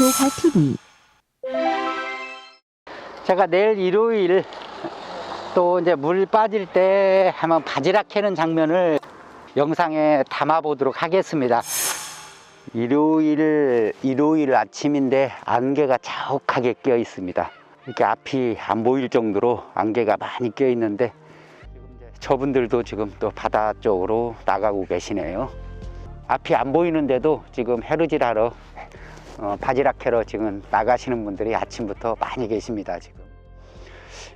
조화TV 제가 내일 일요일 또 이제 물 빠질 때 한번 바지락 캐는 장면을 영상에 담아 보도록 하겠습니다. 일요일 일요일 아침인데 안개가 자욱하게 껴 있습니다. 이렇게 앞이 안 보일 정도로 안개가 많이 껴 있는데 저분들도 지금 또 바다 쪽으로 나가고 계시네요. 앞이 안 보이는데도 지금 해루질하러 어, 바지락 캐러 지금 나가시는 분들이 아침부터 많이 계십니다. 지금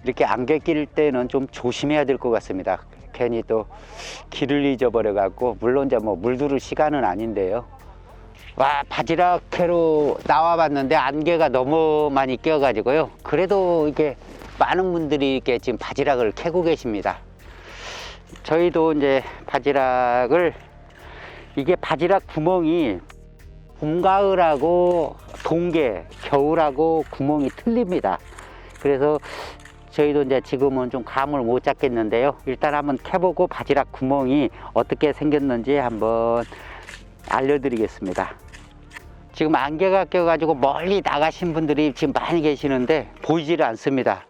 이렇게 안개 낄 때는 좀 조심해야 될 것 같습니다. 괜히 또 길을 잊어버려 갖고 물론 이제 뭐 물들을 시간은 아닌데요. 와 바지락 캐러 나와봤는데 안개가 너무 많이 껴가지고요. 그래도 이게 많은 분들이 이렇게 지금 바지락을 캐고 계십니다. 저희도 이제 바지락을 이게 바지락 구멍이 봄, 가을하고 동계, 겨울하고 구멍이 틀립니다. 그래서 저희도 이제 지금은 좀 감을 못 잡겠는데요. 일단 한번 캐보고 바지락 구멍이 어떻게 생겼는지 한번 알려드리겠습니다. 지금 안개가 껴가지고 멀리 나가신 분들이 지금 많이 계시는데 보이지를 않습니다.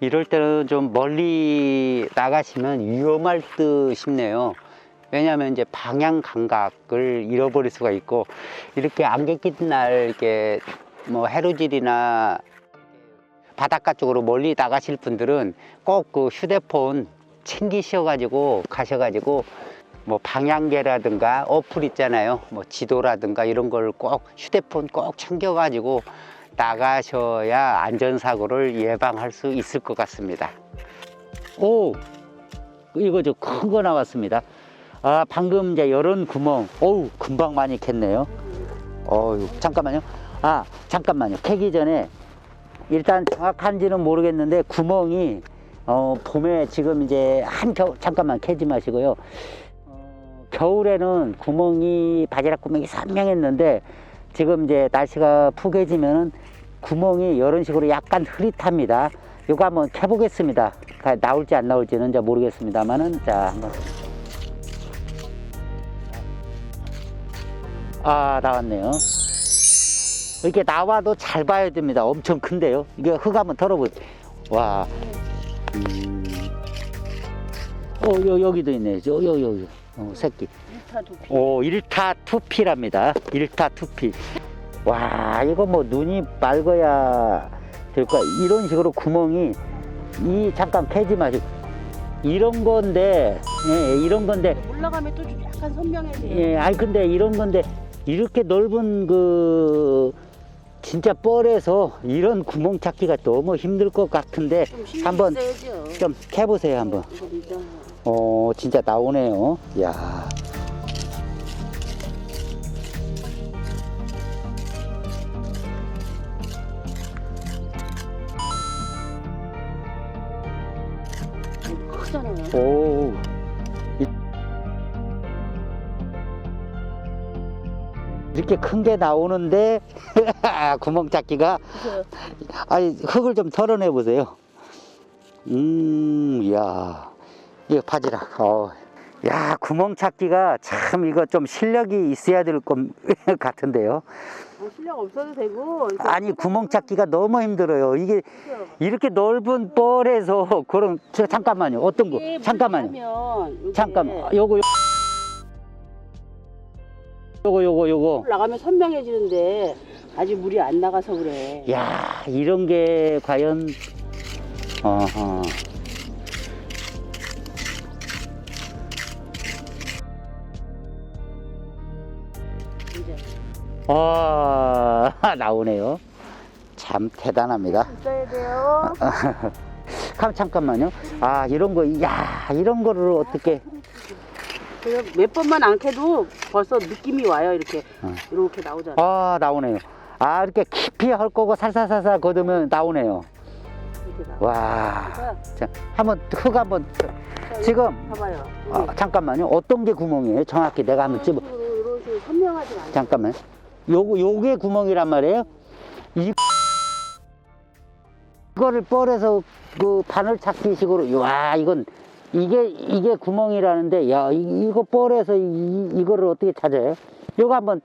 이럴 때는 좀 멀리 나가시면 위험할 듯 싶네요. 왜냐하면 이제 방향 감각을 잃어버릴 수가 있고 이렇게 안개 낀 날 이렇게 뭐 해루질이나 바닷가 쪽으로 멀리 나가실 분들은 꼭 그 휴대폰 챙기셔가지고 가셔가지고 뭐 방향계라든가 어플 있잖아요. 뭐 지도라든가 이런 걸 꼭 휴대폰 꼭 챙겨가지고 나가셔야 안전사고를 예방할 수 있을 것 같습니다. 오! 이거 저 큰 거 나왔습니다. 아, 방금 이제 이런 구멍. 어우, 금방 많이 캤네요. 어유 잠깐만요. 아, 잠깐만요. 캐기 전에 일단 정확한지는 모르겠는데 구멍이 어, 봄에 지금 이제 한 겨, 잠깐만 캐지 마시고요. 어, 겨울에는 구멍이 바지락 구멍이 선명했는데 지금 이제 날씨가 푸개지면은 구멍이 이런 식으로 약간 흐릿합니다. 이거 한번 캐보겠습니다. 가- 나올지 안 나올지는 이제 모르겠습니다만은 자 한번. 아 나왔네요. 이렇게 나와도 잘 봐야 됩니다. 엄청 큰데요. 이게 흙 한번 털어보세요. 와. 음. 어, 여, 여기도 있네. 저, 여, 여, 여. 어, 새끼. 오, 일타 투피랍니다. 일타 투피. 와, 이거 뭐 눈이 맑아야 될까? 이런 식으로 구멍이, 이, 잠깐 캐지 마시고. 이런 건데, 예, 이런 건데, 올라가면 또 약간 선명해져요. 예, 아니 근데 이런 건데 이렇게 넓은 그 진짜 뻘에서 이런 구멍 찾기가 너무 힘들 것 같은데 한번 있어야죠. 좀 캐보세요 한번. 어 진짜 나오네요. 야. 이렇게 큰 게 나오는데 구멍 찾기가 아니 흙을 좀 털어내 보세요. 음, 야, 이거 바지락. 어, 야 구멍 찾기가 참 이거 좀 실력이 있어야 될 것 같은데요. 뭐 실력 없어도 되고. 아니 구멍 찾기가 너무 힘들어요. 이게. 이렇게 넓은 뻘에서 그럼 저 잠깐만요. 어떤 거? 잠깐만요. 잠깐만. 요거 요- 요거 요거 요거. 물 나가면 선명해지는데 아직 물이 안 나가서 그래. 야 이런 게 과연 어허. 이제 아 나오네요. 참 대단합니다. 있어야 돼요. 참 잠깐만요. 아 이런 거, 야 이런 거를 어떻게? 그래서 몇 번만 안 캐도 벌써 느낌이 와요. 이렇게 어. 이렇게 나오잖아. 아 나오네요. 아 이렇게 깊이 할 거고 살살살살 걷으면 나오네요. 이렇게 나와. 와, 그러니까 자 한번 흙 한번 자, 지금 봐봐요. 아, 잠깐만요. 어떤 게 구멍이에요? 정확히 내가 한번. 이런 식으로 식으로 선명하지 않아. 잠깐만. 요거 요게 구멍이란 말이에요. 이 이거를 뻘에서 그 바늘 찾기 식으로 와 이건 이게 이게 구멍이라는데 야 이, 이거 뻘에서 이, 이거를 어떻게 찾아요? 요거 한번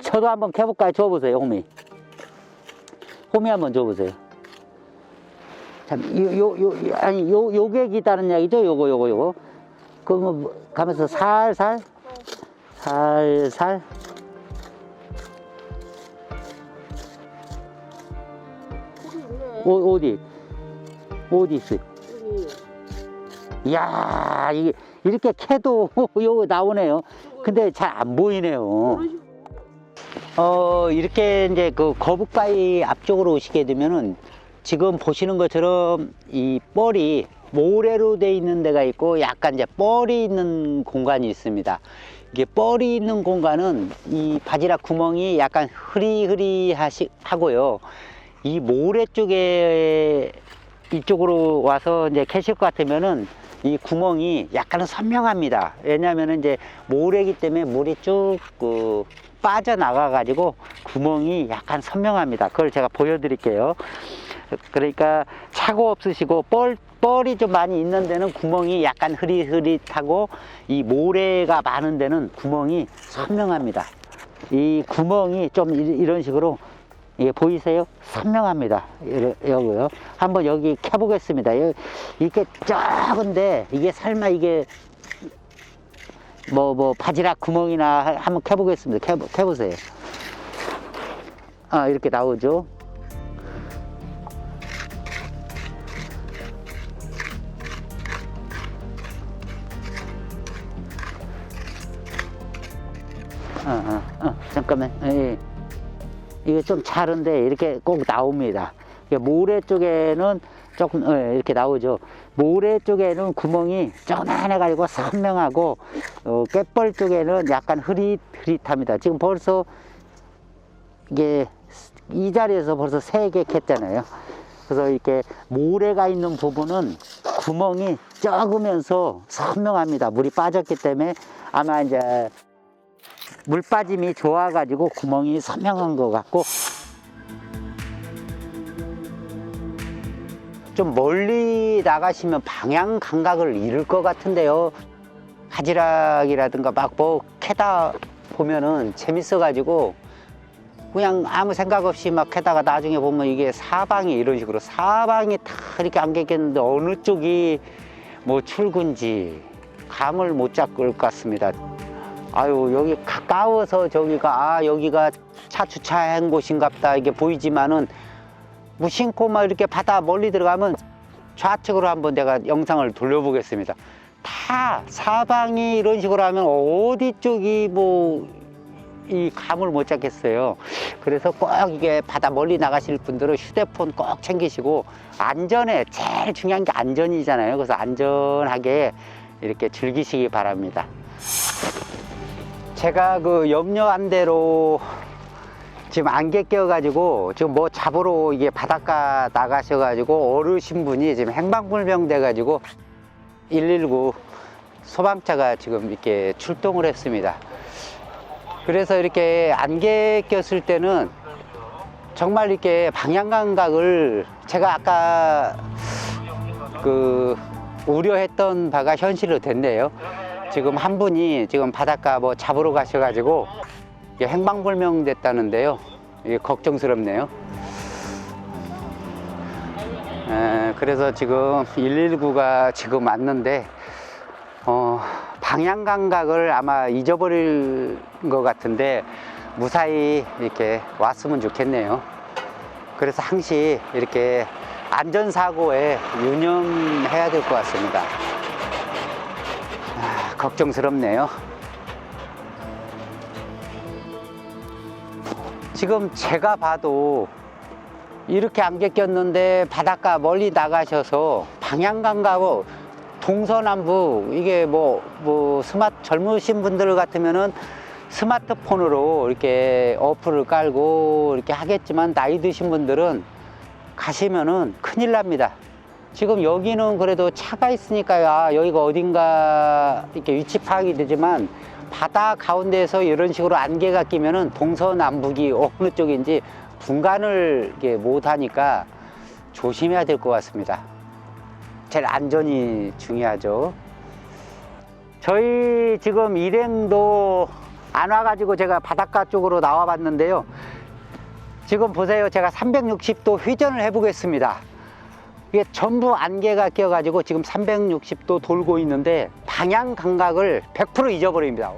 저도 한번 캐볼까요? 줘보세요, 호미. 호미 한번 줘보세요. 참, 요, 요, 요, 아니, 요, 요게 기다는 이야기죠? 요거, 요거, 요거. 그거 뭐, 가면서 살살, 살살. 어, 어디? 어디 있어요? 이야, 이렇게 캐도 요거 나오네요. 근데 잘 안 보이네요. 어, 이렇게 이제 그 거북바위 앞쪽으로 오시게 되면은 지금 보시는 것처럼 이 뻘이 모래로 돼 있는 데가 있고 약간 이제 뻘이 있는 공간이 있습니다. 이게 뻘이 있는 공간은 이 바지락 구멍이 약간 흐리흐리 하고요. 이 모래 쪽에 이쪽으로 와서 이제 캐실 것 같으면은 이 구멍이 약간은 선명합니다. 왜냐하면 이제 모래기 때문에 물이 쭉 그 빠져나가 가지고 구멍이 약간 선명합니다. 그걸 제가 보여드릴게요. 그러니까 차고 없으시고 뻘 뻘이 좀 많이 있는 데는 구멍이 약간 흐릿흐릿하고 이 모래가 많은 데는 구멍이 선명합니다. 이 구멍이 좀 이- 이런 식으로 이게 보이세요? 선명합니다. 여기요. 한번 여기 켜보겠습니다. 여- 이게 작은데 이게 설마 이게 뭐, 뭐, 바지락 구멍이나 하- 한번 켜보겠습니다. 켜, 켜보세요. 아, 이렇게 나오죠. 어, 어, 어, 잠깐만. 예. 이게 좀 자른데 이렇게 꼭 나옵니다. 모래 쪽에는 조금 어, 이렇게 나오죠. 모래 쪽에는 구멍이 조그만해 가지고 선명하고 어, 깻벌 쪽에는 약간 흐릿흐릿합니다. 지금 벌써 이게 이 자리에서 벌써 세 개 캤잖아요. 그래서 이렇게 모래가 있는 부분은 구멍이 적으면서 선명합니다. 물이 빠졌기 때문에 아마 이제 물 빠짐이 좋아가지고 구멍이 선명한 것 같고 좀 멀리 나가시면 방향 감각을 잃을 것 같은데요. 바지락이라든가 막 뭐 캐다 보면은 재밌어 가지고 그냥 아무 생각 없이 막 캐다가 나중에 보면 이게 사방이 이런 식으로 사방이 다 이렇게 안개꼈는데 어느 쪽이 뭐 출근지 감을 못 잡을 것 같습니다. 아유 여기 가까워서 저기가 아 여기가 차 주차한 곳인갑다 이게 보이지만은 무심코 막 이렇게 바다 멀리 들어가면 좌측으로 한번 내가 영상을 돌려보겠습니다. 다 사방이 이런 식으로 하면 어디 쪽이 뭐 이 감을 못 잡겠어요. 그래서 꼭 이게 바다 멀리 나가실 분들은 휴대폰 꼭 챙기시고 안전에 제일 중요한 게 안전이잖아요. 그래서 안전하게 이렇게 즐기시기 바랍니다. 제가 그 염려한 대로 지금 안개 껴가지고 지금 뭐 잡으러 이게 바닷가 나가셔가지고 어르신 분이 지금 행방불명 돼가지고 119 소방차가 지금 이렇게 출동을 했습니다. 그래서 이렇게 안개 꼈을 때는 정말 이렇게 방향 감각을 제가 아까 그 우려했던 바가 현실로 됐네요. 지금 한 분이 지금 바닷가 뭐 잡으러 가셔가지고 행방불명 됐다는데요. 이게 걱정스럽네요. 에, 그래서 지금 119가 지금 왔는데 어, 방향 감각을 아마 잊어버릴 것 같은데 무사히 이렇게 왔으면 좋겠네요. 그래서 항시 이렇게 안전사고에 유념해야 될 것 같습니다. 아, 걱정스럽네요. 지금 제가 봐도 이렇게 안개 꼈는데 바닷가 멀리 나가셔서 방향 감각을 동서남북 이게 뭐, 뭐 스마트 젊으신 분들 같으면은 스마트폰으로 이렇게 어플을 깔고 이렇게 하겠지만 나이 드신 분들은 가시면은 큰일 납니다. 지금 여기는 그래도 차가 있으니까 아, 여기가 어딘가 이렇게 위치 파악이 되지만 바다 가운데에서 이런 식으로 안개가 끼면은 동서남북이 어느 쪽인지 분간을 이게 못 하니까 조심해야 될 것 같습니다. 제일 안전이 중요하죠. 저희 지금 일행도 안 와가지고 제가 바닷가 쪽으로 나와 봤는데요. 지금 보세요. 제가 360도 회전을 해보겠습니다. 이게 전부 안개가 껴가지고 지금 360도 돌고 있는데 방향 감각을 100% 잊어버립니다.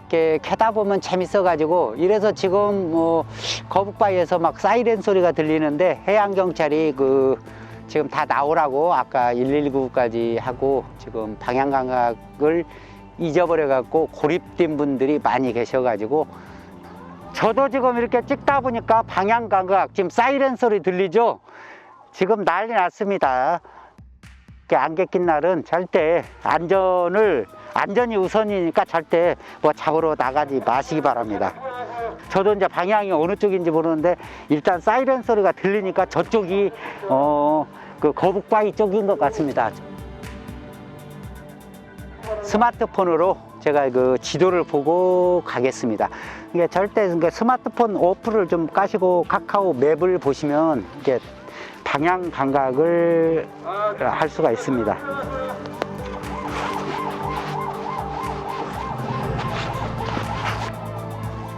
이렇게 캐다 보면 재밌어가지고 이래서 지금 뭐 거북바위에서 막 사이렌 소리가 들리는데 해양경찰이 그 지금 다 나오라고 아까 119까지 하고 지금 방향 감각을 잊어버려 갖고 고립된 분들이 많이 계셔가지고 저도 지금 이렇게 찍다 보니까 방향 감각 지금 사이렌 소리 들리죠? 지금 난리 났습니다. 안개 낀 날은 절대 안전을 안전이 우선이니까 절대 뭐 잡으러 나가지 마시기 바랍니다. 저도 이제 방향이 어느 쪽인지 모르는데 일단 사이렌 소리가 들리니까 저쪽이 어 그 거북바위 쪽인 것 같습니다. 스마트폰으로 제가 그 지도를 보고 가겠습니다. 이게 절대 그러니까 스마트폰 어플을 좀 까시고 카카오 맵을 보시면 이게 방향 감각을 할 수가 있습니다.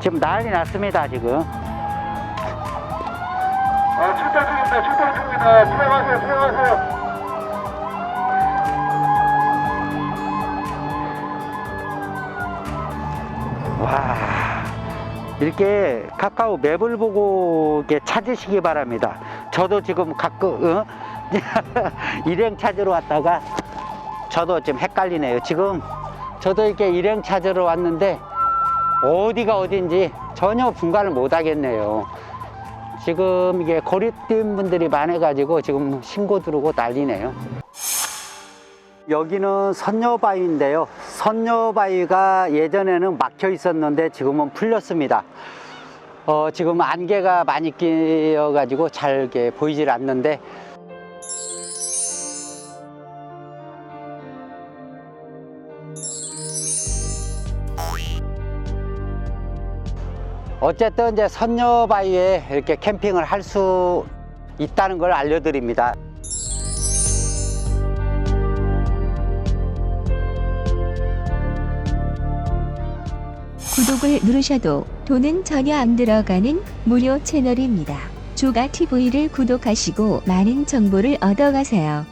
지금 난리 났습니다, 지금. 아, 출발 중입니다. 출발 중입니다. 들어가세요. 들어가세요. 와 이렇게 카카오 맵을 보고 찾으시기 바랍니다. 저도 지금 가끔 어? 일행 찾으러 왔다가 저도 지금 헷갈리네요. 지금 저도 이렇게 일행 찾으러 왔는데 어디가 어딘지 전혀 분간을 못 하겠네요. 지금 이게 고립된 분들이 많아 가지고 지금 신고 들어오고 난리네요. 여기는 선녀바위인데요. 선녀바위가 예전에는 막혀 있었는데 지금은 풀렸습니다. 어, 지금 안개가 많이 끼어 가지고 잘 이렇게 보이질 않는데 어쨌든 이제 선녀바위에 이렇게 캠핑을 할 수 있다는 걸 알려드립니다. 구독을 누르셔도 돈은 전혀 안 들어가는 무료 채널입니다. 조가 TV를 구독하시고 많은 정보를 얻어가세요.